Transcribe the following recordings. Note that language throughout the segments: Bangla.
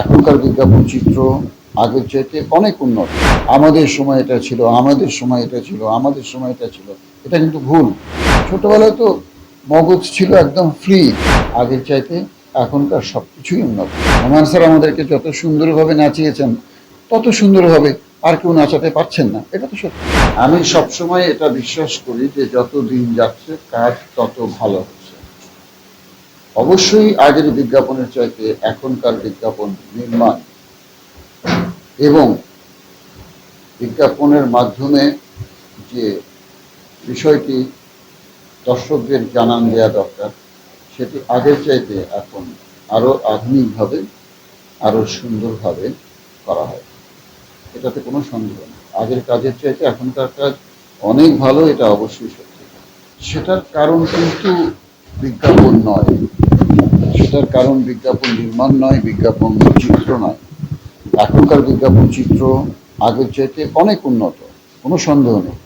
এখনকার বিজ্ঞাপন চিত্র আগের চাইতে অনেক উন্নত। আমাদের সময় এটা ছিল, আমাদের সময় এটা ছিল, আমাদের সময় এটা ছিল। এটা কিন্তু ভুল। ছোটবেলায় তো মগজ ছিল একদম ফ্রি আগের চাইতে এখনকার সব কিছুই উন্নত। রোমান স্যার আমাদেরকে যত সুন্দরভাবে নাচিয়েছেন, তত সুন্দরভাবে আর কেউ নাচাতে পারছেন না। এটা তো সত্যি। আমি সবসময় এটা বিশ্বাস করি যে যত দিন যাচ্ছে, কাজ তত ভালো। হচ্ছে অবশ্যই আগের বিজ্ঞাপনের চাইতে এখনকার বিজ্ঞাপন নির্মাণ এবং বিজ্ঞাপনের মাধ্যমে যে বিষয়টি দর্শকদের জানান দেওয়া দরকার, সেটি আগের চাইতে এখন আরও আধুনিকভাবে আরও সুন্দরভাবে করা হয়। এটাতে কোনো সন্দেহ নেই। আগের কাজের চাইতে এখনকার কাজ অনেক ভালো, এটা অবশ্যই সত্যি। সেটার কারণ কিন্তু বিজ্ঞাপন নয়। সেটার কারণ বিজ্ঞাপন নির্মাণ নয়, বিজ্ঞাপন চিত্র নয়। এখনকার বিজ্ঞাপন চিত্র আগের চাইতে অনেক উন্নত, কোনো সন্দেহ নেই।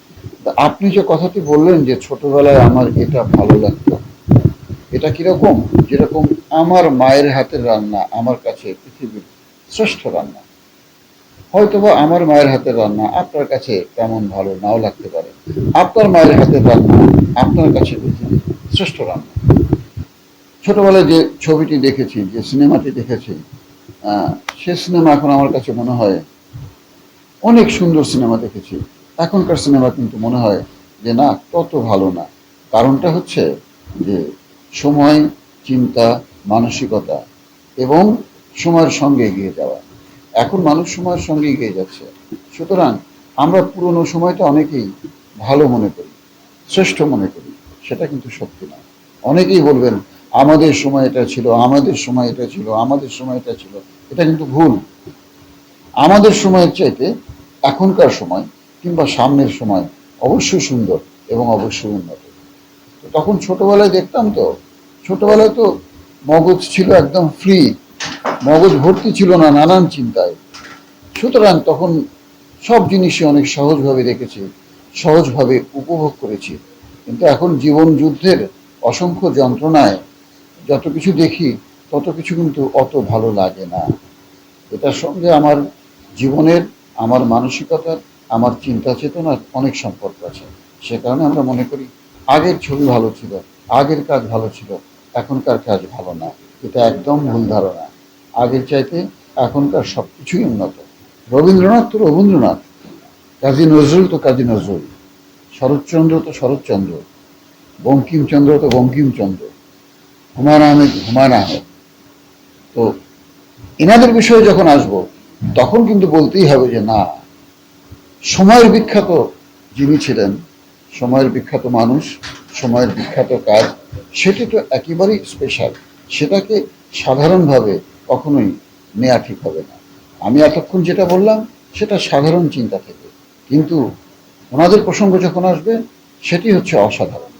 আপনি যে কথাটি বললেন যে ছোটবেলায় আমার এটা ভালো লাগতো, এটা কীরকম? যেরকম আমার মায়ের হাতের রান্না, আমার কাছে পৃথিবীর শ্রেষ্ঠ রান্না। হয়তোবা আমার মায়ের হাতের রান্না আপনার কাছে তেমন ভালো নাও লাগতে পারে। আপনার মায়ের হাতের রান্না আপনার কাছে পৃথিবীর শ্রেষ্ঠ রান্না। ছোটবেলায় যে ছবিটি দেখেছি, যে সিনেমাটি দেখেছি সে সিনেমা এখন আমার কাছে মনে হয় অনেক সুন্দর সিনেমা দেখেছি। এখনকার সিনেমা কিন্তু মনে হয় যে না, তত ভালো না। কারণটা হচ্ছে যে সময়, চিন্তা, মানসিকতা এবং সময়ের সঙ্গে এগিয়ে যাওয়া। এখন মানুষ সময়ের সঙ্গে এগিয়ে যাচ্ছে। সুতরাং আমরা পুরনো সময়টা অনেকেই ভালো মনে করি, শ্রেষ্ঠ মনে করি, সেটা কিন্তু সত্যি না। অনেকেই বলবেন আমাদের সময় এটা ছিল, আমাদের সময় এটা ছিল, আমাদের সময় এটা ছিল। এটা কিন্তু ভুল। আমাদের সময়ের চাইতে এখনকার সময় কিংবা সামনের সময় অবশ্যই সুন্দর এবং অবশ্যই উন্নত। তো তখন ছোটবেলায় দেখতাম তো, ছোটবেলায় তো মগজ ছিল একদম ফ্রি মগজ ভর্তি ছিল না, নানান চিন্তায়। সুতরাং তখন সব জিনিসই অনেক সহজভাবে দেখেছি, সহজভাবে উপভোগ করেছি। কিন্তু এখন জীবন যুদ্ধের অসংখ্য যন্ত্রণায় যত কিছু দেখি, তত কিছু কিন্তু অত ভালো লাগে না। এটার সঙ্গে আমার জীবনের, আমার মানসিকতার, আমার চিন্তা চেতনার অনেক সম্পর্ক আছে। সে কারণে আমরা মনে করি, আগের ছবি ভালো ছিল, আগের কাজ ভালো ছিল, এখনকার কাজ ভালো না। এটা একদম ভুল ধারণা। আগের চাইতে এখনকার সব কিছুই উন্নত। রবীন্দ্রনাথ তো রবীন্দ্রনাথ, কাজী নজরুল তো কাজী নজরুল, শরৎচন্দ্র তো শরৎচন্দ্র, বঙ্কিমচন্দ্র তো বঙ্কিমচন্দ্র। হুমায়ুন আহমেদ হুমায়ুন আহমেদ তো এনাদের বিষয়ে যখন আসব, তখন কিন্তু বলতেই হবে যে, না, সময়ের বিখ্যাত যিনি ছিলেন, সময়ের বিখ্যাত মানুষ, সময়ের বিখ্যাত কাজ, সেটি তো একেবারেই স্পেশাল সেটাকে সাধারণভাবে কখনোই নেওয়া ঠিক হবে না। আমি এতক্ষণ যেটা বললাম, সেটা সাধারণ চিন্তা থেকে। কিন্তু ওনাদের প্রসঙ্গ যখন আসবে, সেটি হচ্ছে অসাধারণ।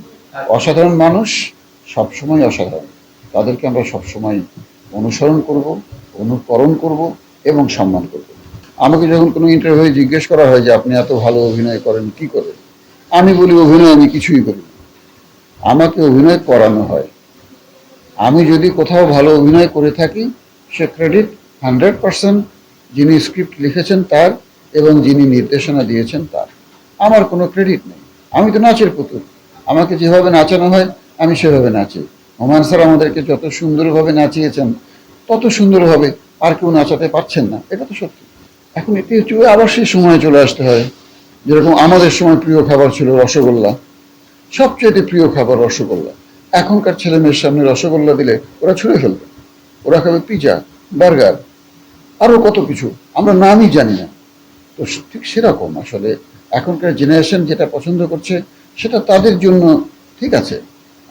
অসাধারণ মানুষ সবসময় অসাধারণ। তাদেরকে আমরা সবসময় অনুসরণ করব, অনুকরণ করব এবং সম্মান করব। আমাকে যখন কোনো ইন্টারভিউ জিজ্ঞেস করা হয় যে, আপনি এত ভালো অভিনয় করেন, কি করে আমি বলি, অভিনয় আমি কিছুই করি আমাকে অভিনয় করানো হয়। আমি যদি কোথাও ভালো অভিনয় করে থাকি, সে ক্রেডিট হান্ড্রেড পার্সেন্ট যিনি স্ক্রিপ্ট লিখেছেন তার এবং যিনি নির্দেশনা দিয়েছেন তার। আমার কোনো ক্রেডিট নেই। আমি তো নাচের পুতুল। আমাকে যেভাবে নাচানো হয় আমি সেভাবে নাচি। হুমায়ুন স্যার আমাদেরকে যত সুন্দরভাবে নাচিয়েছেন, তত সুন্দরভাবে আর কেউ নাচাতে পারছেন না। এটা তো সত্যি। এখন এটি হচ্ছে আবার সেই সময় চলে আসতে হয়। যেরকম আমাদের সময় প্রিয় খাবার ছিল রসগোল্লা। সবচেয়ে প্রিয় খাবার রসগোল্লা। এখনকার ছেলে মেয়ের সামনে রসগোল্লা দিলে ওরা ছুঁড়ে ফেলবে। ওরা খাবে পিজা, বার্গার আরও কত কিছু। আমরা নামই জানি না। তো ঠিক সেরকম আসলে এখনকার জেনারেশন যেটা পছন্দ করছে, সেটা তাদের জন্য ঠিক আছে।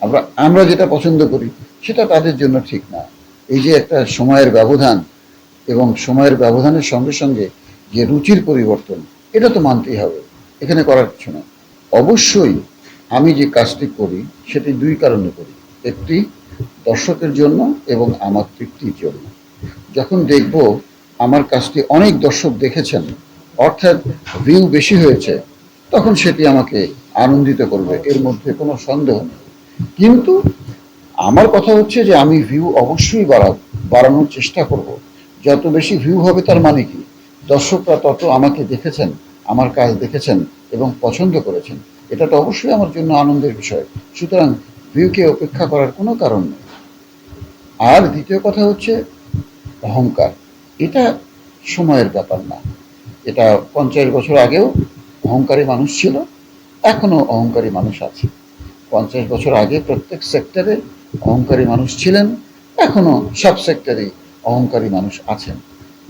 আমরা আমরা যেটা পছন্দ করি, সেটা তাদের জন্য ঠিক না। এই যে একটা সময়ের ব্যবধান এবং সময়ের ব্যবধানের সঙ্গে সঙ্গে যে রুচির পরিবর্তন, এটা তো মানতেই হবে। এখানে করার কিছু না অবশ্যই আমি যে কাজটি করি, সেটি দুই কারণে করি। একটি দর্শকের জন্য এবং আমার তৃপ্তির জন্য। যখন দেখব আমার কাজটি অনেক দর্শক দেখেছেন, অর্থাৎ ভিউ বেশি হয়েছে, তখন সেটি আমাকে আনন্দিত করবে। এর মধ্যে কোনো সন্দেহ নেই। কিন্তু আমার কথা হচ্ছে যে আমি ভিউ অবশ্যই বাড়াব বাড়ানোর চেষ্টা করব। যত বেশি ভিউ হবে তার মানে কি? দর্শকরা তত আমাকে দেখেছেন, আমার কাজ দেখেছেন এবং পছন্দ করেছেন। এটা তো অবশ্যই আমার জন্য আনন্দের বিষয়। সুতরাং ভিউকে অপেক্ষা করার কোনো কারণ নেই। আর দ্বিতীয় কথা হচ্ছে অহংকার। এটা সময়ের ব্যাপার না। এটা পঞ্চাশ বছর আগেও অহংকারী মানুষ ছিল এখনও অহংকারী মানুষ আছে। পঞ্চাশ বছর আগে প্রত্যেক সেক্টরে অহংকারী মানুষ ছিলেন, এখনও সব সেক্টরেই অহংকারী মানুষ আছেন।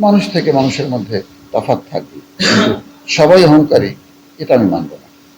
মানুষ থেকে মানুষের মধ্যে তফাৎ থাকবে। সবাই অহংকারী, এটা আমি মানব না।